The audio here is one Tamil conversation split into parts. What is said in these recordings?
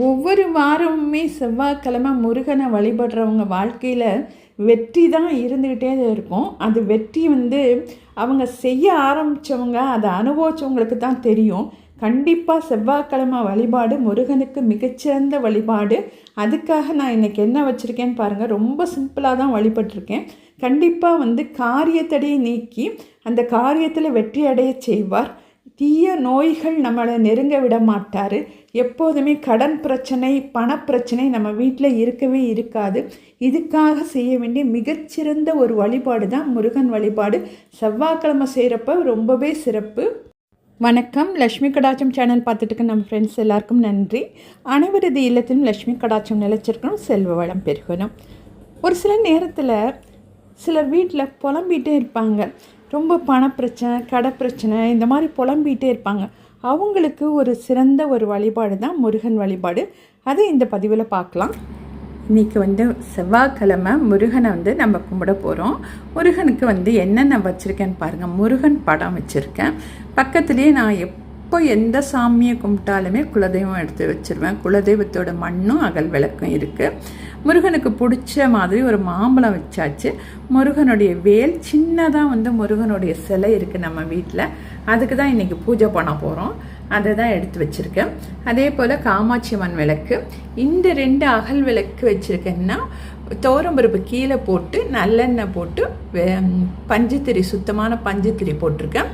ஒவ்வொரு வாரமுமே செவ்வாய்க்கிழமை முருகனை வழிபடுறவங்க வாழ்க்கையில் வெற்றி தான் இருந்துக்கிட்டே இருக்கும். அது வெற்றி வந்து அவங்க செய்ய ஆரம்பித்தவங்க அதை அனுபவித்தவங்களுக்கு தான் தெரியும். கண்டிப்பாக செவ்வாய்க்கிழமை வழிபாடு முருகனுக்கு மிகச்சிறந்த வழிபாடு. அதுக்காக நான் இன்றைக்கி என்ன வச்சுருக்கேன்னு பாருங்கள் ரொம்ப சிம்பிளாக தான் வழிபட்டிருக்கேன். கண்டிப்பாக வந்து காரியத்தடையை நீக்கி அந்த காரியத்தில் வெற்றி அடைய செய்வார். தீய நோய்கள் நம்மளை நெருங்க விட மாட்டார். எப்போதுமே கடன் பிரச்சனை பணப்பிரச்சனை நம்ம வீட்டில் இருக்கவே இருக்காது. இதுக்காக செய்ய வேண்டிய மிகச்சிறந்த ஒரு வழிபாடு தான் முருகன் வழிபாடு. செவ்வாய்க்கிழமை செய்கிறப்ப ரொம்பவே சிறப்பு. வணக்கம். லக்ஷ்மி கடாச்சம் சேனல் பார்த்துட்டு நம்ம ஃப்ரெண்ட்ஸ் எல்லாருக்கும் நன்றி. அனைவரது இல்லத்திலும் லக்ஷ்மி கடாச்சம் நிலச்சிருக்கணும் செல்வ வளம் பெருகணும். ஒரு சில நேரத்தில் சிலர் வீட்டில் புலம்பிகிட்டே இருப்பாங்க. ரொம்ப பணப்பிரச்சனை கடை பிரச்சனை இந்த மாதிரி புலம்பிகிட்டே இருப்பாங்க. அவங்களுக்கு ஒரு சிறந்த ஒரு வழிபாடு தான் முருகன் வழிபாடு. அதை இந்த பதிவில் பார்க்கலாம். இன்றைக்கி வந்து செவ்வாய்க்கிழமை முருகனை வந்து நம்ம கும்பிட போகிறோம் முருகனுக்கு வந்து என்னென்ன வச்சுருக்கேன்னு பாருங்கள் முருகன் படம் வச்சுருக்கேன். பக்கத்துலேயே நான் எப்போ எந்த சாமியை கும்பிட்டாலுமே குலதெய்வம் எடுத்து வச்சுருவேன். குலதெய்வத்தோட மண்ணும் அகல் விளக்கும் இருக்குது முருகனுக்கு பிடிச்ச மாதிரி ஒரு மாம்பழம் வச்சாச்சு. முருகனுடைய வேல் சின்னதாக வந்து முருகனுடைய சிலை இருக்குது நம்ம வீட்டில் அதுக்கு தான் இன்றைக்கி பூஜை பண்ண போகிறோம் அதை தான் எடுத்து வச்சுருக்கேன். அதே போல் காமாட்சி அம்மன் விளக்கு. இந்த ரெண்டு அகல் விளக்கு வச்சுருக்கேன்னா தோரம்பருப்பு கீழே போட்டு நல்லெண்ணெய் போட்டு பஞ்சுத்திரி சுத்தமான பஞ்சுத்திரி போட்டிருக்கேன்.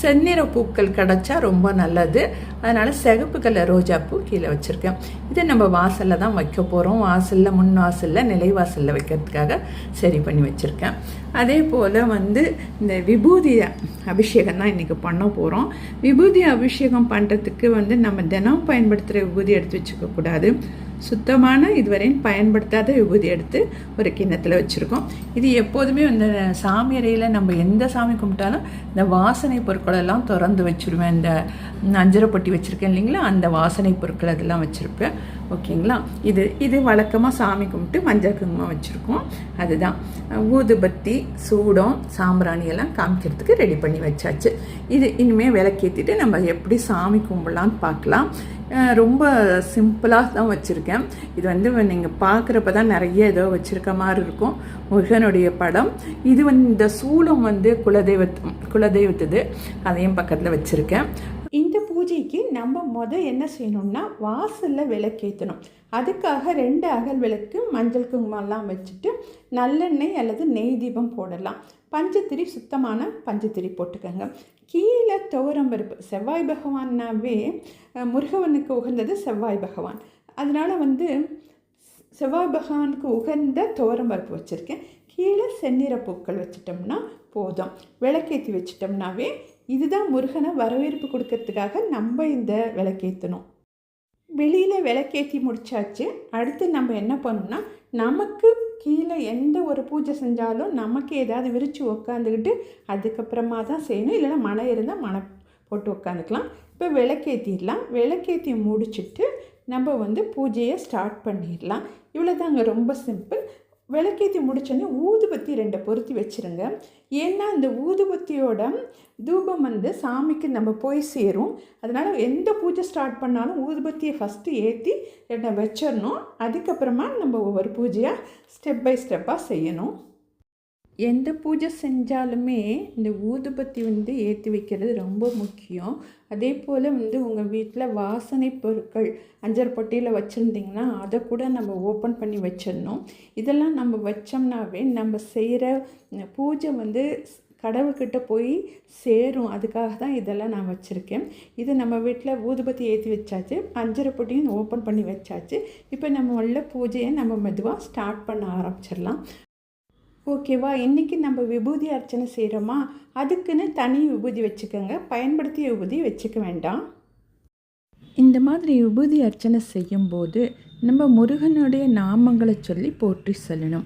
செந்நிற பூக்கள் கிடச்சா ரொம்ப நல்லது. அதனால் சிகப்பு கலர் ரோஜாப்பூ கீழே வச்சுருக்கேன். இதை நம்ம வாசலில் தான் வைக்க போகிறோம் வாசலில் முன் வாசலில் நிலை வாசலில் வைக்கிறதுக்காக சரி பண்ணி வச்சுருக்கேன். அதே போல் வந்து இந்த விபூதி அபிஷேகம் தான் இன்றைக்கி பண்ண போகிறோம் விபூதி அபிஷேகம் பண்ணுறதுக்கு வந்து நம்ம தினம் பயன்படுத்துகிற விபூதி எடுத்து வச்சுக்கக்கூடாது சுத்தமான இதுவரையும் பயன்படுத்தாத விபூதி எடுத்து ஒரு கிண்ணத்தில் வச்சுருக்கோம். இது எப்போதுமே இந்த சாமி அறையில் நம்ம எந்த சாமி கும்பிட்டாலும் இந்த வாசனை பொருட்களெல்லாம் திறந்து வச்சுருவேன். இந்த அஞ்சரைப்பட்டி வச்சுருக்கேன் இல்லைங்களா? அந்த வாசனை பொருட்கள் அதெல்லாம் வச்சுருப்பேன். ஓகேங்களா? இது இது வழக்கமாக சாமி கும்பிட்டு மஞ்சள் குங்குமம் வச்சுருக்கோம். அதுதான். ஊதுபத்தி சூடம் சாம்பிராணி எல்லாம் காமிக்கிறதுக்கு ரெடி பண்ணி வச்சாச்சு. இது இனிமேல் விளக்கேற்றிட்டு நம்ம எப்படி சாமி கும்பிடலான்னு பார்க்கலாம். ரொம்ப சிம்பிளாக தான் வச்சுருக்கேன். இது வந்து நீங்கள் பார்க்குறப்ப தான் நிறைய ஏதோ வச்சுருக்க மாதிரி இருக்கும். முருகனுடைய படம். இது வந்து இந்த சூளம் வந்து குலதெய்வத் குலதெய்வத்துது. அதையும் பக்கத்தில் வச்சுருக்கேன். இந்த பூஜைக்கு நம்ம மொதல் என்ன செய்யணும்னா வாசலில் விளக்கேற்றணும் அதுக்காக ரெண்டு அகல் விளக்கு மஞ்சள் குங்குமம்லாம் வச்சுட்டு நல்லெண்ணெய் அல்லது நெய் தீபம் போடலாம். பஞ்சத்திரி சுத்தமான பஞ்சத்திரி போட்டுக்கோங்க. கீழே துவரம் பருப்பு செவ்வாய் பகவான்னாவே முருகவனுக்கு உகந்தது செவ்வாய் பகவான். அதனால் வந்து செவ்வாய் பகவானுக்கு உகந்த துவரம் பருப்பு வச்சுருக்கேன். கீழே செந்நிற பூக்கள் வச்சிட்டோம்னா போதும். விளக்கேற்றி வச்சிட்டோம்னாவே இதுதான் முருகனை வரவேற்பு கொடுக்கறதுக்காக நம்ம இந்த விளக்கேற்றணும் வெளியில் விளக்கேற்றி முடிச்சாச்சு. அடுத்து நம்ம என்ன பண்ணோம்னா நமக்கு கீழே எந்த ஒரு பூஜை செஞ்சாலும் நமக்கு ஏதாவது விரித்து உக்காந்துக்கிட்டு அதுக்கப்புறமா தான் செய்யணும். இல்லைன்னா மனை இருந்தால் மனை போட்டு உக்காந்துக்கலாம். இப்போ விளக்கேற்றிடலாம் விளக்கேற்றி முடிச்சுட்டு நம்ம வந்து பூஜையை ஸ்டார்ட் பண்ணிடலாம். இவ்வளோ தாங்க ரொம்ப சிம்பிள் விளக்கேற்றி முடிச்சோன்னே ஊதுபத்தி ரெண்டை பொருத்தி வச்சுருங்க. ஏன்னா அந்த ஊதுபத்தியோட தூபம் வந்து சாமிக்கு நம்ம போய் சேரும். அதனால் எந்த பூஜை ஸ்டார்ட் பண்ணாலும் ஊதுபத்தியை ஃபஸ்ட்டு ஏற்றி ரெண்டை வச்சிடணும். அதுக்கப்புறமா நம்ம ஒவ்வொரு பூஜையாக ஸ்டெப் பை ஸ்டெப்பாக செய்யணும். எந்த பூஜை செஞ்சாலுமே இந்த ஊதுபத்தி வந்து ஏற்றி வைக்கிறது ரொம்ப முக்கியம். அதே போல் வந்து உங்கள் வீட்டில் வாசனை பொருட்கள் அஞ்சர் பொட்டியில் வச்சுருந்திங்கன்னா அதை கூட நம்ம ஓப்பன் பண்ணி வச்சிடணும். இதெல்லாம் நம்ம வச்சோம்னாவே நம்ம செய்கிற பூஜை வந்து கடவுள்கிட்ட போய் சேரும். அதுக்காக தான் இதெல்லாம் நான் வச்சுருக்கேன். இது நம்ம வீட்டில் ஊதுபத்தி ஏற்றி வச்சாச்சு அஞ்சரை பொட்டியும் ஓப்பன் பண்ணி வச்சாச்சு. இப்போ நம்ம உள்ள பூஜையை நம்ம மெதுவாக ஸ்டார்ட் பண்ண ஆரம்பிச்சிடலாம். ஓகேவா? இன்றைக்கி நம்ம விபூதி அர்ச்சனை செய்கிறோமா அதுக்குன்னு தனி விபூதி வச்சுக்கோங்க. பயன்படுத்திய விபூதி வச்சுக்க வேண்டாம். இந்த மாதிரி விபூதி அர்ச்சனை செய்யும்போது நம்ம முருகனுடைய நாமங்களை சொல்லி போற்றி சொல்லணும்.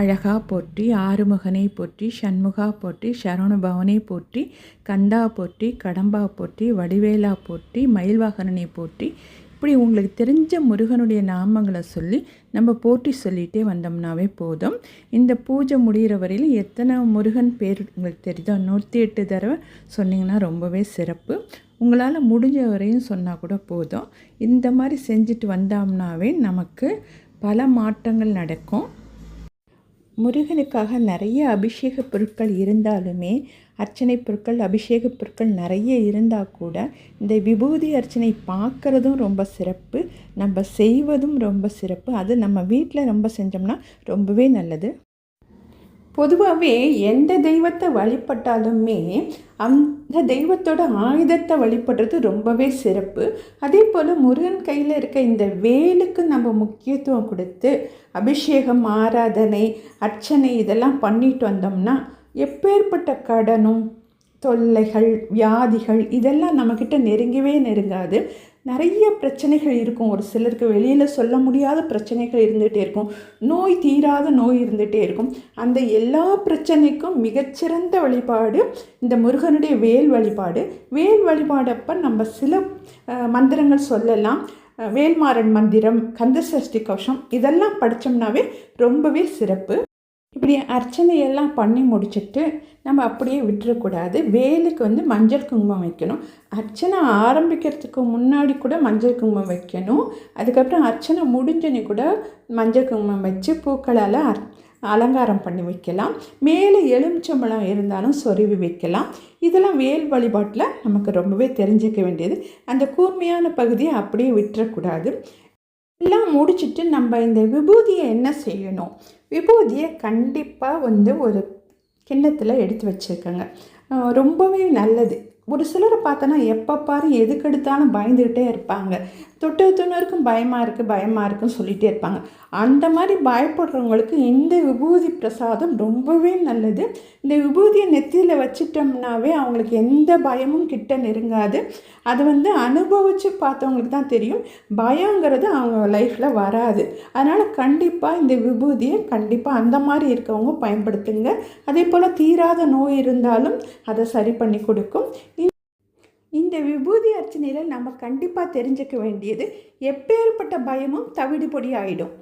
அழகா போற்றி ஆறுமுகனை போற்றி சண்முகா போற்றி சரவணபவனை போற்றி கந்தா போற்றி கடம்பா போற்றி வடிவேலா போற்றி மயில்வாகனனை போற்றி இப்படி உங்களுக்கு தெரிஞ்ச முருகனுடைய நாமங்களை சொல்லி நம்ம போட்டி சொல்லிகிட்டே வந்தோம்னாவே போதும். இந்த பூஜை முடிகிற வரையில் எத்தனை முருகன் பேர் உங்களுக்கு தெரியுதோ நூற்றி எட்டு தடவை சொன்னிங்கன்னா ரொம்பவே சிறப்பு. உங்களால் முடிஞ்ச வரையும் சொன்னால் கூட போதும். இந்த மாதிரி செஞ்சுட்டு வந்தோம்னாவே நமக்கு பல மாற்றங்கள் நடக்கும். முருகனுக்காக நிறைய அபிஷேக பொருட்கள் இருந்தாலுமே அர்ச்சனை பொருட்கள் அபிஷேக பொருட்கள் நிறைய இருந்தால் கூட இந்த விபூதி அர்ச்சனை பார்க்குறதும் ரொம்ப சிறப்பு நம்ம செய்வதும் ரொம்ப சிறப்பு. அது நம்ம வீட்டில் ரொம்ப செஞ்சோம்னா ரொம்பவே நல்லது. பொதுவாகவே எந்த தெய்வத்தை வழிபட்டாலுமே அந்த தெய்வத்தோட ஆயுதத்தை வழிபடுறது ரொம்பவே சிறப்பு. அதே போல் முருகன் கையில் இருக்க இந்த வேலுக்கு நம்ம முக்கியத்துவம் கொடுத்து அபிஷேகம் ஆராதனை அர்ச்சனை இதெல்லாம் பண்ணிட்டு வந்தோம்னா எப்பேற்பட்ட கடனும் தொல்லைகள் வியாதிகள் இதெல்லாம் நம்மக்கிட்ட நெருங்கவே நெருங்காது. நிறைய பிரச்சனைகள் இருக்கும். ஒரு சிலருக்கு வெளியில் சொல்ல முடியாத பிரச்சனைகள் இருந்துகிட்டே இருக்கும். நோய் தீராத நோய் இருந்துகிட்டே இருக்கும். அந்த எல்லா பிரச்சனைக்கும் மிகச்சிறந்த வழிபாடு இந்த முருகனுடைய வேல் வழிபாடு. வேல் வழிபாடப்போ நம்ம சில மந்திரங்கள் சொல்லலாம். வேல்மாறன் மந்திரம் கந்தசஷ்டி கவசம் இதெல்லாம் படித்தோம்னாவே ரொம்பவே சிறப்பு. இப்படி அர்ச்சனையெல்லாம் பண்ணி முடிச்சுட்டு நம்ம அப்படியே விட்டுறக்கூடாது. வேலுக்கு வந்து மஞ்சள் குங்குமம் வைக்கணும். அர்ச்சனை ஆரம்பிக்கிறதுக்கு முன்னாடி கூட மஞ்சள் குங்குமம் வைக்கணும். அதுக்கப்புறம் அர்ச்சனை முடிஞ்சனே கூட மஞ்சள் குங்குமம் வச்சு பூக்களால் அர் அலங்காரம் பண்ணி வைக்கலாம். மேலே எலுமிச்சம்பழம் இருந்தாலும் சொருவி வைக்கலாம். இதெல்லாம் வேல் வழிபாட்டில் நமக்கு ரொம்பவே தெரிஞ்சிக்க வேண்டியது. அந்த கூர்மையான பகுதியை அப்படியே விட்டுறக்கூடாது. எல்லாம் முடிச்சுட்டு நம்ம இந்த விபூதியை என்ன செய்யணும்? விபூதியை கண்டிப்பாக வந்து ஒரு கிண்ணத்தில் எடுத்து வச்சுருக்கேங்க. ரொம்பவே நல்லது. ஒரு சிலரை பார்த்தோன்னா எப்போ பாரு எதுக்கெடுத்தாலும் பயந்துக்கிட்டே இருப்பாங்க. தொட்டு துணருக்கும் பயமாக இருக்குது பயமாக இருக்குன்னு சொல்லிகிட்டே இருப்பாங்க. அந்த மாதிரி பயப்படுறவங்களுக்கு இந்த விபூதி பிரசாதம் ரொம்பவே நல்லது. இந்த விபூதியை நெத்தியில் வச்சிட்டோம்னாவே அவங்களுக்கு எந்த பயமும் கிட்ட நெருங்காது. அது வந்து அனுபவித்து பார்த்தவங்களுக்கு தான் தெரியும். பயங்கிறது அவங்க லைஃப்பில் வராது. அதனால் கண்டிப்பாக இந்த விபூதியை கண்டிப்பாக அந்த மாதிரி இருக்கவங்க பயன்படுத்துங்க. அதே போல் தீராத நோய் இருந்தாலும் அதை சரி பண்ணி கொடுக்கும். இந்த விபூதி அர்ச்சனையில் நம்ம கண்டிப்பாக தெரிஞ்சுக்க வேண்டியது எப்பேற்பட்ட பயமும் தவிடு பொடி ஆகிடும்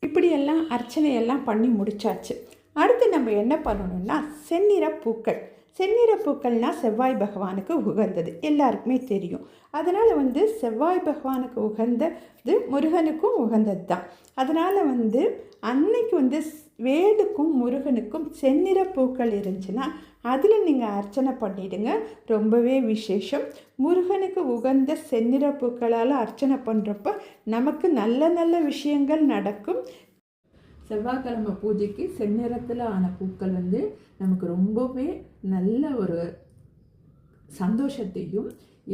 இப்படியெல்லாம் அர்ச்சனையெல்லாம் பண்ணி முடிச்சாச்சு. அடுத்து நம்ம என்ன பண்ணணும்னா செந்நிற பூக்கள். செந்நிற பூக்கள்னால் செவ்வாய் பகவானுக்கு உகந்தது. எல்லாருக்குமே தெரியும். அதனால் வந்து செவ்வாய் பகவானுக்கு உகந்தது முருகனுக்கும் உகந்தது தான் அதனால் வந்து அன்னைக்கு வந்து வேலுக்கும் முருகனுக்கும் செந்நிற பூக்கள் இருந்துச்சுன்னா அதில் நீங்கள் அர்ச்சனை பண்ணிவிடுங்க ரொம்பவே விசேஷம். முருகனுக்கு உகந்த செந்நிற பூக்களால் அர்ச்சனை பண்ணுறப்ப நமக்கு நல்ல நல்ல விஷயங்கள் நடக்கும். செவ்வாய்க்கிழமை பூஜைக்கு செந்நிறத்தில் ஆன பூக்கள் வந்து நமக்கு ரொம்பவே நல்ல ஒரு சந்தோஷத்தையும்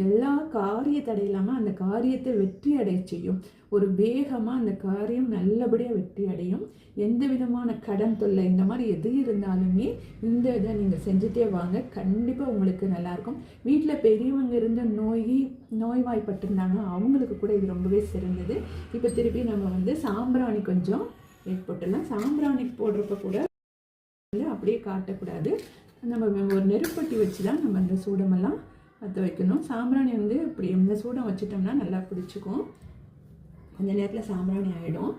எல்லா காரிய தடையில்லாமல் அந்த காரியத்தை வெற்றி அடைய செய்யும். ஒரு வேகமாக அந்த காரியம் நல்லபடியாக வெற்றி அடையும். எந்த விதமான கடன் தொல்லை இந்த மாதிரி எது இருந்தாலுமே இந்த இதை நீங்கள் செஞ்சுட்டே வாங்க. கண்டிப்பாக உங்களுக்கு நல்லாயிருக்கும். வீட்டில் பெரியவங்க இருந்த நோய் நோய்வாய்ப்பட்டிருந்தாங்க அவங்களுக்கு கூட இது ரொம்பவே சிறந்தது. இப்போ திருப்பி நம்ம வந்து சாம்பிராணி கொஞ்சம் போட்டுடலாம் சாம்பிராணி போடுறப்ப கூட அப்படியே காட்டக்கூடாது. நம்ம ஒரு நெருப்பட்டி வச்சு தான் நம்ம அந்த சூடமெல்லாம் பற்ற வைக்கணும். சாம்பிராணி வந்து இப்படி இந்த சூடம் வச்சிட்டோம்னா நல்லா பிடிச்சிக்கும். கொஞ்ச நேரத்தில் சாம்பிராணி ஆகிடும்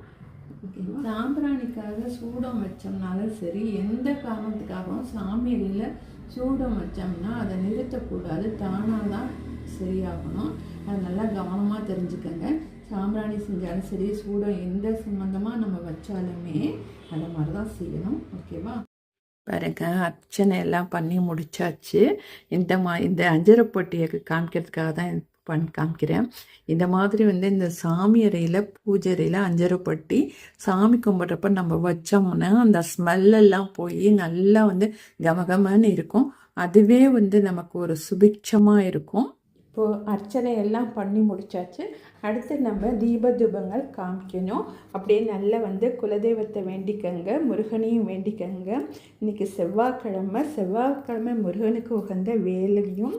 ஓகேவா சாம்பிராணிக்காக சூடம் வச்சோம்னாலும் சரி எந்த காரணத்துக்காகவும் சாமியில் சூடம் வச்சோம்னா அதை நிறுத்தக்கூடாது. தானாக தான் சரியாகணும். அது நல்லா கவனமாக தெரிஞ்சுக்கோங்க. சாம்பிராணி செஞ்சாலும் சரி சூடம் எந்த சம்மந்தமாக நம்ம வச்சாலுமே அந்த மாதிரி தான் செய்யணும் ஓகேவா பாருங்க அர்ச்சனை எல்லாம் பண்ணி முடிச்சாச்சு. இந்த மா இந்த அஞ்சரை பொட்டியை காமிக்கிறதுக்காக தான் பண் காமிக்கிறேன். இந்த மாதிரி வந்து இந்த சாமி அறையில் பூஜை அறையில் அஞ்சரைப்பட்டி சாமி கும்பிட்றப்ப நம்ம வச்சோம்னா அந்த ஸ்மெல்லெல்லாம் போய் நல்லா வந்து கமகமன்னு இருக்கும். அதுவே வந்து நமக்கு ஒரு சுபிக்ஷமாக இருக்கும். இப்போது அர்ச்சனை எல்லாம் பண்ணி முடிச்சாச்சு. அடுத்து நம்ம தீபதூபங்கள் காமிக்கணும். அப்படியே நல்லா வந்து குலதெய்வத்தை வேண்டிக்கங்க முருகனையும் வேண்டிக்கங்க. இன்றைக்கி செவ்வாய்க்கிழமை செவ்வாய்க்கிழமை முருகனுக்கு உகந்த வேலையும்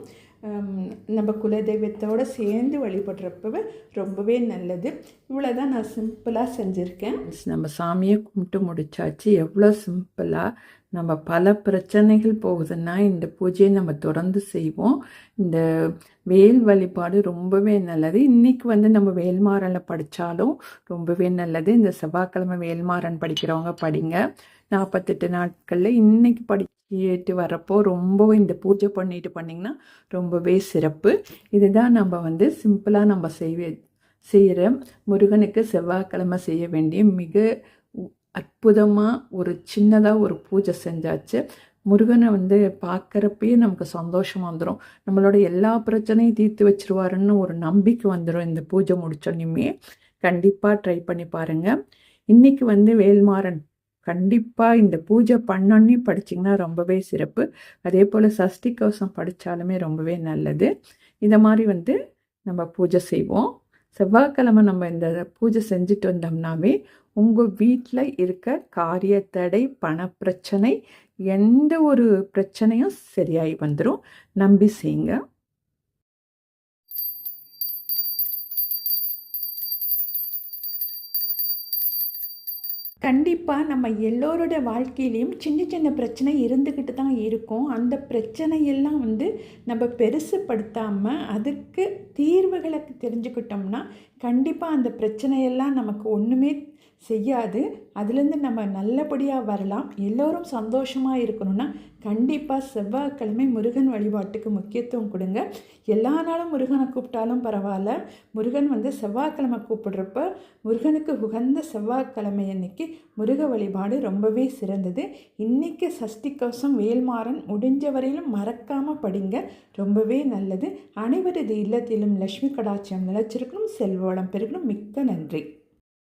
நம்ம குலதெய்வத்தோடு சேர்ந்து வழிபடுறப்ப ரொம்பவே நல்லது. இவ்வளோ தான் நான் சிம்பிளாக செஞ்சுருக்கேன். நம்ம சாமியை கும்பிட்டு முடிச்சாச்சு. எவ்வளோ சிம்பிளாக நம்ம பல பிரச்சனைகள் போகுதுன்னா இந்த பூஜையை நம்ம தொடர்ந்து செய்வோம். இந்த வேல் வழிபாடு ரொம்பவே நல்லது. இன்றைக்கி வந்து நம்ம வேல்மாறனில் படித்தாலும் ரொம்பவே நல்லது. இந்த செவ்வாய்க்கிழமை வேல்மாறன் படிக்கிறவங்க படிங்க. நாற்பத்தெட்டு நாட்களில் இன்றைக்கி படிச்சுட்டு வரப்போ ரொம்பவும் இந்த பூஜை பண்ணிட்டு பண்ணிங்கன்னா ரொம்பவே சிறப்பு. இதுதான் நம்ம வந்து சிம்பிளாக நம்ம செய்வே செய்கிற முருகனுக்கு செவ்வாய்க்கிழமை செய்ய வேண்டிய மிக அற்புதமாக ஒரு சின்னதாக ஒரு பூஜை செஞ்சாச்சு. முருகனை வந்து பார்க்குறப்பயே நமக்கு சந்தோஷம் வந்துடும் நம்மளோட எல்லா பிரச்சனையும் தீர்த்து வச்சிருவாருன்னு ஒரு நம்பிக்கை வந்துடும் இந்த பூஜை முடித்தோன்னுமே கண்டிப்பாக ட்ரை பண்ணி பாருங்கள் இன்றைக்கி வந்து வேல்மாறன் கண்டிப்பாக இந்த பூஜை பண்ணோன்னே படிச்சிங்கன்னா ரொம்பவே சிறப்பு. அதே போல் சஷ்டி கவசம் படித்தாலுமே ரொம்பவே நல்லது. இந்த மாதிரி வந்து நம்ம பூஜை செய்வோம். செவ்வாய்க்கிழமை நம்ம இந்த பூஜை செஞ்சுட்டு வந்தோம்னாவே உங்கள் வீட்டில் இருக்க காரிய தடை பணப்பிரச்சனை எந்த ஒரு பிரச்சனையும் சரியாகி வந்துடும் நம்பி செய்யுங்க கண்டிப்பாக நம்ம எல்லோரோட வாழ்க்கையிலையும் சின்ன சின்ன பிரச்சனை இருந்துக்கிட்டு தான் இருக்கும். அந்த பிரச்சனையெல்லாம் வந்து நம்ம பெருசுப்படுத்தாமல் அதுக்கு தீர்வுகளை தெரிஞ்சுக்கிட்டோம்னா கண்டிப்பாக அந்த பிரச்சனையெல்லாம் நமக்கு ஒன்றுமே செய்யாது. அதுலேருந்து நம்ம நல்லபடியாக வரலாம். எல்லோரும் சந்தோஷமாக இருக்கணும்னா கண்டிப்பாக செவ்வாய்க்கிழமை முருகன் வழிபாட்டுக்கு முக்கியத்துவம் கொடுங்க. எல்லா நாளும் முருகனை கூப்பிட்டாலும் பரவாயில்ல. முருகன் வந்து செவ்வாய்க்கிழமை கூப்பிடுறப்ப முருகனுக்கு உகந்த செவ்வாய்க்கிழமை அன்னைக்கு முருக வழிபாடு ரொம்பவே சிறந்தது. இன்றைக்கி சஷ்டி கவசம் வேல்மாறன் முடிஞ்ச வரையிலும் மறக்காமல் படிங்க. ரொம்பவே நல்லது. அனைவரது இல்லத்திலும் லக்ஷ்மி கடாட்சியம் நிலச்சிருக்கணும். செல்வளம் பெருகணும். மிக்க நன்றி.